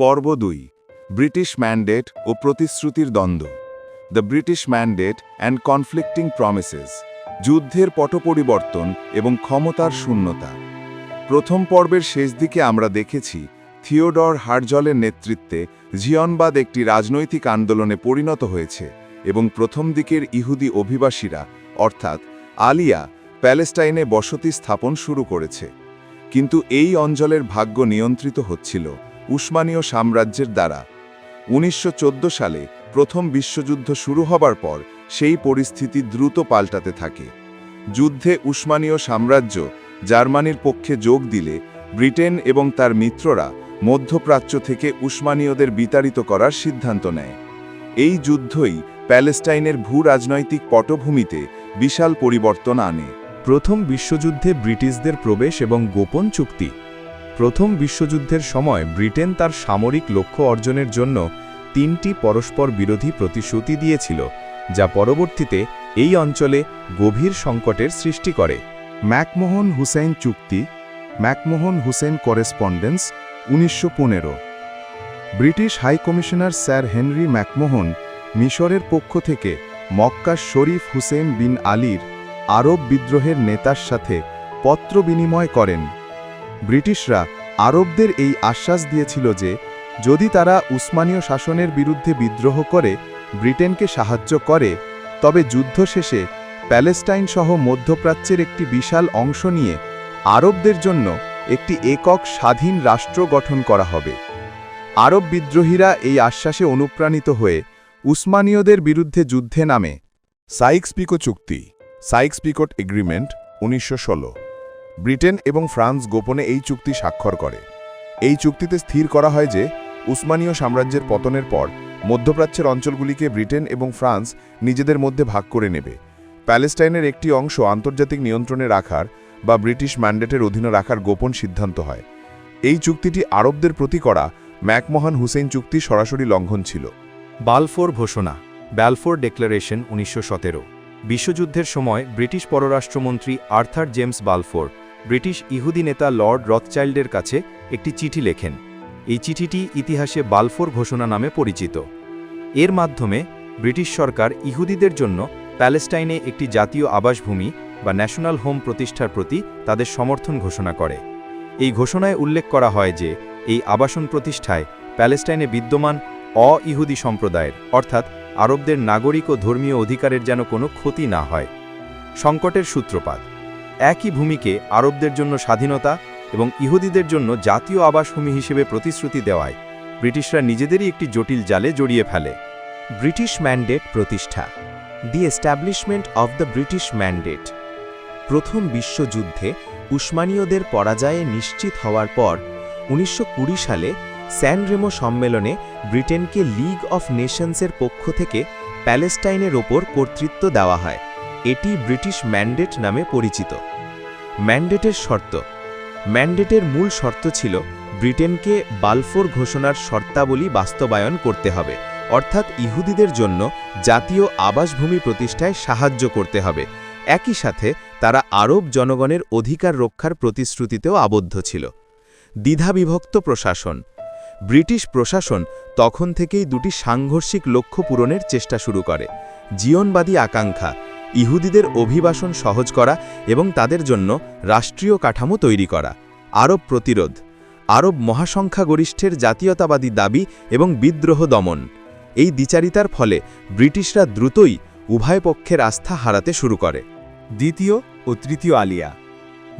পর্ব দুই British mandate ও প্রতিশ্রুতির দ্বন্দ্ব। The British mandate and conflicting promises যুদ্ধের পটপরিবর্তন এবং ক্ষমতার শূন্যতা। প্রথম পর্বের শেষ দিকে আমরা দেখেছি থিওডর হার্জলের নেতৃত্বে জিয়নবাদ একটি রাজনৈতিক আন্দোলনে পরিণত হয়েছে এবং প্রথম দিকের ইহুদি অভিবাসীরা, অর্থাৎ আলিয়া, প্যালেস্টাইনে বসতি স্থাপন শুরু করেছে। কিন্তু এই অঞ্চলের ভাগ্য নিয়ন্ত্রিত হচ্ছিল। উসমানীয় সাম্রাজ্যের দ্বারা। উনিশশো চোদ্দ সালে প্রথম বিশ্বযুদ্ধ শুরু হবার পর সেই পরিস্থিতি দ্রুত পাল্টাতে থাকে। যুদ্ধে উসমানীয় সাম্রাজ্য জার্মানির পক্ষে যোগ দিলে ব্রিটেন এবং তার মিত্ররা মধ্যপ্রাচ্য থেকে উসমানীয়দের বিতাড়িত করার সিদ্ধান্ত নেয়। এই যুদ্ধই প্যালেস্টাইনের ভূ রাজনৈতিক পটভূমিতে বিশাল পরিবর্তন আনে। প্রথম বিশ্বযুদ্ধে ব্রিটিশদের প্রবেশ এবং গোপন চুক্তি প্রথম বিশ্বযুদ্ধের সময় ব্রিটেন তার সামরিক লক্ষ্য অর্জনের জন্য তিনটি পরস্পর বিরোধী প্রতিশ্রুতি দিয়েছিল, যা পরবর্তীতে এই অঞ্চলে গভীর সংকটের সৃষ্টি করে। ম্যাকমোহন হুসেন চুক্তি, ম্যাকমোহন হুসেন করেসপন্ডেন্স, উনিশশো পনেরো। British high commissioner Sir Henry McMahon মিশরের পক্ষ থেকে মক্কা শরীফ হুসেন বিন আলীর আরব বিদ্রোহের নেতার সাথে পত্র বিনিময় করেন। ব্রিটিশরা আরবদের এই আশ্বাস দিয়েছিল যে, যদি তারা উসমানীয় শাসনের বিরুদ্ধে বিদ্রোহ করে, ব্রিটেনকে সাহায্য করে, তবে যুদ্ধ শেষে প্যালেস্টাইন সহ মধ্যপ্রাচ্যের একটি বিশাল অংশ নিয়ে আরবদের জন্য একটি একক স্বাধীন রাষ্ট্র গঠন করা হবে। আরব বিদ্রোহীরা এই আশ্বাসে অনুপ্রাণিত হয়ে উসমানীয়দের বিরুদ্ধে যুদ্ধে নামে। সাইক্স পিকো চুক্তি। সাইক্স পিকোট এগ্রিমেন্ট, উনিশশো ষোলো। ব্রিটেন এবং ফ্রান্স গোপনে এই চুক্তি স্বাক্ষর করে। এই চুক্তিতে স্থির করা হয় যে, উসমানীয় সাম্রাজ্যের পতনের পর, মধ্যপ্রাচ্যের অঞ্চলগুলিকে ব্রিটেন এবং ফ্রান্স নিজেদের মধ্যে ভাগ করে নেবে। প্যালেস্টাইনের একটি অংশ আন্তর্জাতিক নিয়ন্ত্রণে রাখার বা ব্রিটিশ ম্যান্ডেটের অধীনে রাখার গোপন সিদ্ধান্ত হয়। এই চুক্তিটি আরবদের প্রতি করা ম্যাকমোহন হুসেন চুক্তি সরাসরি লঙ্ঘন ছিল। বালফোর ঘোষণা, ব্যালফোর ডেক্লারেশন উনিশশো বিশ্বযুদ্ধের সময় ব্রিটিশ পররাষ্ট্রমন্ত্রী আর্থার জেমস বালফোর ব্রিটিশ ইহুদি নেতা লর্ড রথচাইল্ডের কাছে একটি চিঠি লেখেন। এই চিঠিটি ইতিহাসে বালফোর ঘোষণা নামে পরিচিত। এর মাধ্যমে ব্রিটিশ সরকার ইহুদিদের জন্য প্যালেস্টাইনে একটি জাতীয় আবাসভূমি বা ন্যাশনাল হোম প্রতিষ্ঠার প্রতি তাদের সমর্থন ঘোষণা করে। এই ঘোষণায় উল্লেখ করা হয় যে, এই আবাসন প্রতিষ্ঠায় প্যালেস্টাইনে বিদ্যমান অ ইহুদি সম্প্রদায়ের, অর্থাৎ আরবদের নাগরিক ও ধর্মীয় অধিকারের যেন কোনো ক্ষতি না হয়। সংকটের সূত্রপাত একই ভূমিকে আরবদের জন্য স্বাধীনতা এবং ইহুদিদের জন্য জাতীয় আবাসভূমি হিসেবে প্রতিশ্রুতি দেওয়ায় ব্রিটিশরা নিজেদেরই একটি জটিল জালে জড়িয়ে ফেলে। ব্রিটিশ ম্যান্ডেট প্রতিষ্ঠা। The establishment of the British mandate. প্রথম বিশ্বযুদ্ধে উসমানীয়দের পরাজয়ে নিশ্চিত হওয়ার পর উনিশশো কুড়ি সালে স্যান রেমো সম্মেলনে ব্রিটেনকে লিগ অফ নেশনসের পক্ষ থেকে প্যালেস্টাইনের ওপর কর্তৃত্ব দেওয়া হয়। এটি ব্রিটিশ ম্যান্ডেট নামে পরিচিত। ম্যান্ডেটের শর্ত। ম্যান্ডেটের মূল শর্ত ছিল ব্রিটেনকে বালফোর ঘোষণার শর্তাবলী বাস্তবায়ন করতে হবে, অর্থাৎ ইহুদিদের জন্য জাতীয় আবাসভূমি প্রতিষ্ঠায় সাহায্য করতে হবে। একই সাথে তারা আরব জনগণের অধিকার রক্ষার প্রতিশ্রুতিতেও আবদ্ধ ছিল। দ্বিধাবিভক্ত প্রশাসন। ব্রিটিশ প্রশাসন তখন থেকেই দুটি সাংঘর্ষিক লক্ষ্য পূরণের চেষ্টা শুরু করে, জীবনবাদী আকাঙ্ক্ষা ইহুদিদের অভিবাসন সহজ করা এবং তাদের জন্য রাষ্ট্রীয় কাঠামো তৈরি করা। আরব প্রতিরোধ। আরব মহাসংখ্যাগরিষ্ঠের জাতীয়তাবাদী দাবি এবং বিদ্রোহ দমন। এই দ্বিচারিতার ফলে ব্রিটিশরা দ্রুতই উভয় পক্ষের আস্থা হারাতে শুরু করে। দ্বিতীয় ও তৃতীয় আলিয়া।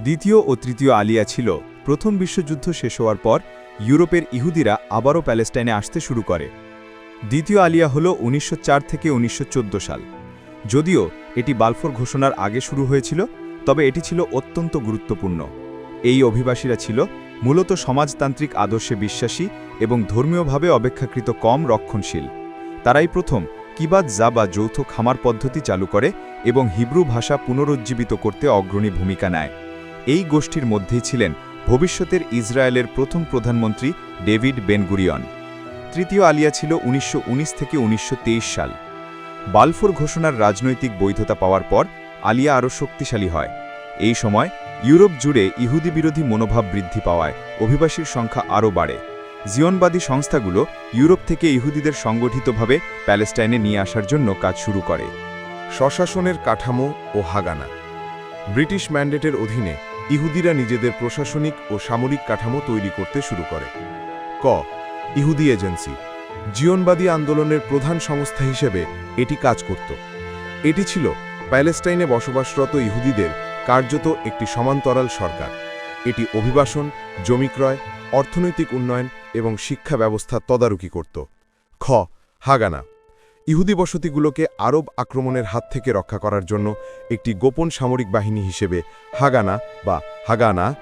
দ্বিতীয় ও তৃতীয় আলিয়া ছিল প্রথম বিশ্বযুদ্ধ শেষ হওয়ার পর ইউরোপের ইহুদিরা আবারও প্যালেস্টাইনে আসতে শুরু করে। দ্বিতীয় আলিয়া হল উনিশশো চার থেকে উনিশশো চোদ্দ সাল। যদিও এটি বালফোর ঘোষণার আগে শুরু হয়েছিল, তবে এটি ছিল অত্যন্ত গুরুত্বপূর্ণ। এই অভিবাসীরা ছিল মূলত সমাজতান্ত্রিক আদর্শে বিশ্বাসী এবং ধর্মীয়ভাবে অপেক্ষাকৃত কম রক্ষণশীল। তারাই প্রথম কিবাদ জা বা যৌথ খামার পদ্ধতি চালু করে এবং হিব্রু ভাষা পুনরুজ্জীবিত করতে অগ্রণী ভূমিকা নেয়। এই গোষ্ঠীর মধ্যেই ছিলেন ভবিষ্যতের ইসরায়েলের প্রথম প্রধানমন্ত্রী ডেভিড বেনগুরিয়ন। তৃতীয় আলিয়া ছিল উনিশশো উনিশ থেকে উনিশশো তেইশ সাল। বালফোর ঘোষণার রাজনৈতিক বৈধতা পাওয়ার পর আলিয়া আরও শক্তিশালী হয়। এই সময় ইউরোপ জুড়ে ইহুদি বিরোধী মনোভাব বৃদ্ধি পাওয়ায় অভিবাসীর সংখ্যা আরও বাড়ে। জিয়নবাদী সংস্থাগুলো ইউরোপ থেকে ইহুদিদের সংগঠিতভাবে প্যালেস্টাইনে নিয়ে আসার জন্য কাজ শুরু করে। স্বশাসনের কাঠামো ও হাগানা। ব্রিটিশ ম্যান্ডেটের অধীনে ইহুদিরা নিজেদের প্রশাসনিক ও সামরিক কাঠামো তৈরি করতে শুরু করে। ক. ইহুদি এজেন্সি। জিয়নবাদী আন্দোলনের প্রধান সংস্থা হিসেবে এটি কাজ করত। এটি ছিল প্যালেস্টাইনে বসবাসরত ইহুদিদের কার্যত একটি সমান্তরাল সরকার। এটি অভিবাসন, জমি ক্রয়, অর্থনৈতিক উন্নয়ন এবং শিক্ষা ব্যবস্থা তদারকি করত। খ. হাগানা। ইহুদি বসতিগুলোকে আরব আক্রমণের হাত থেকে রক্ষা করার জন্য একটি গোপন সামরিক বাহিনী হিসেবে হাগানা বা হাগানা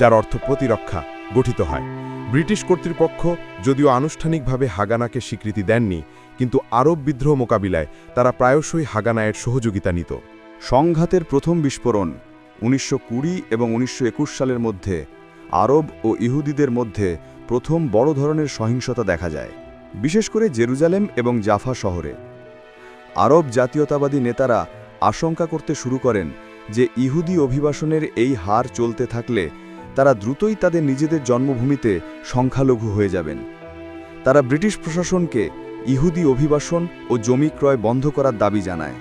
যার অর্থ প্রতিরক্ষা গঠিত হয়। ব্রিটিশ কর্তৃপক্ষ যদিও আনুষ্ঠানিকভাবে হাগানাকে স্বীকৃতি দেননি, কিন্তু আরব বিদ্রোহ মোকাবিলায় তারা প্রায়শই হাগানায়ের সহযোগিতা নিত। সংঘাতের প্রথম বিস্ফোরণ উনিশশো কুড়ি এবং উনিশশো একুশ সালের মধ্যে আরব ও ইহুদিদের মধ্যে প্রথম বড় ধরনের সহিংসতা দেখা যায়, বিশেষ করে জেরুজালেম এবং জাফা শহরে। আরব জাতীয়তাবাদী নেতারা আশঙ্কা করতে শুরু করেন যে ইহুদি অভিবাসনের এই হার চলতে থাকলে তারা দ্রুতই তাদের নিজেদের জন্মভূমিতে সংখ্যালঘু হয়ে যাবেন। তারা ব্রিটিশ প্রশাসনকে ইহুদি অভিবাসন ও জমি ক্রয় বন্ধ করার দাবি জানায়।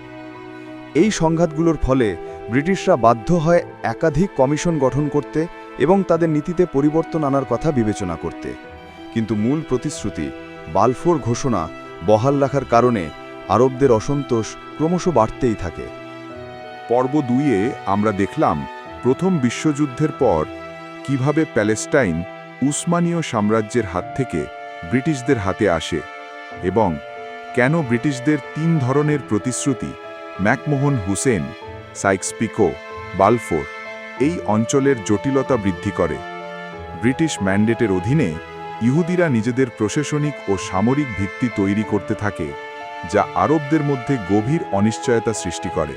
এই সংঘাতগুলোর ফলে ব্রিটিশরা বাধ্য হয় একাধিক কমিশন গঠন করতে এবং তাদের নীতিতে পরিবর্তন আনার কথা বিবেচনা করতে। কিন্তু মূল প্রতিশ্রুতি, বালফোর ঘোষণা বহাল রাখার কারণে আরবদের অসন্তোষ ক্রমশ বাড়তেই থাকে। পর্ব দুইয়ে আমরা দেখলাম, প্রথম বিশ্বযুদ্ধের পর কীভাবে প্যালেস্টাইন উসমানীয় সাম্রাজ্যের হাত থেকে ব্রিটিশদের হাতে আসে এবং কেন ব্রিটিশদের তিন ধরনের প্রতিশ্রুতি, ম্যাকমোহন হুসেন, সাইক্সপিকো, বালফোর, এই অঞ্চলের জটিলতা বৃদ্ধি করে। ব্রিটিশ ম্যান্ডেটের অধীনে ইহুদিরা নিজেদের প্রশাসনিক ও সামরিক ভিত্তি তৈরি করতে থাকে, যা আরবদের মধ্যে গভীর অনিশ্চয়তা সৃষ্টি করে।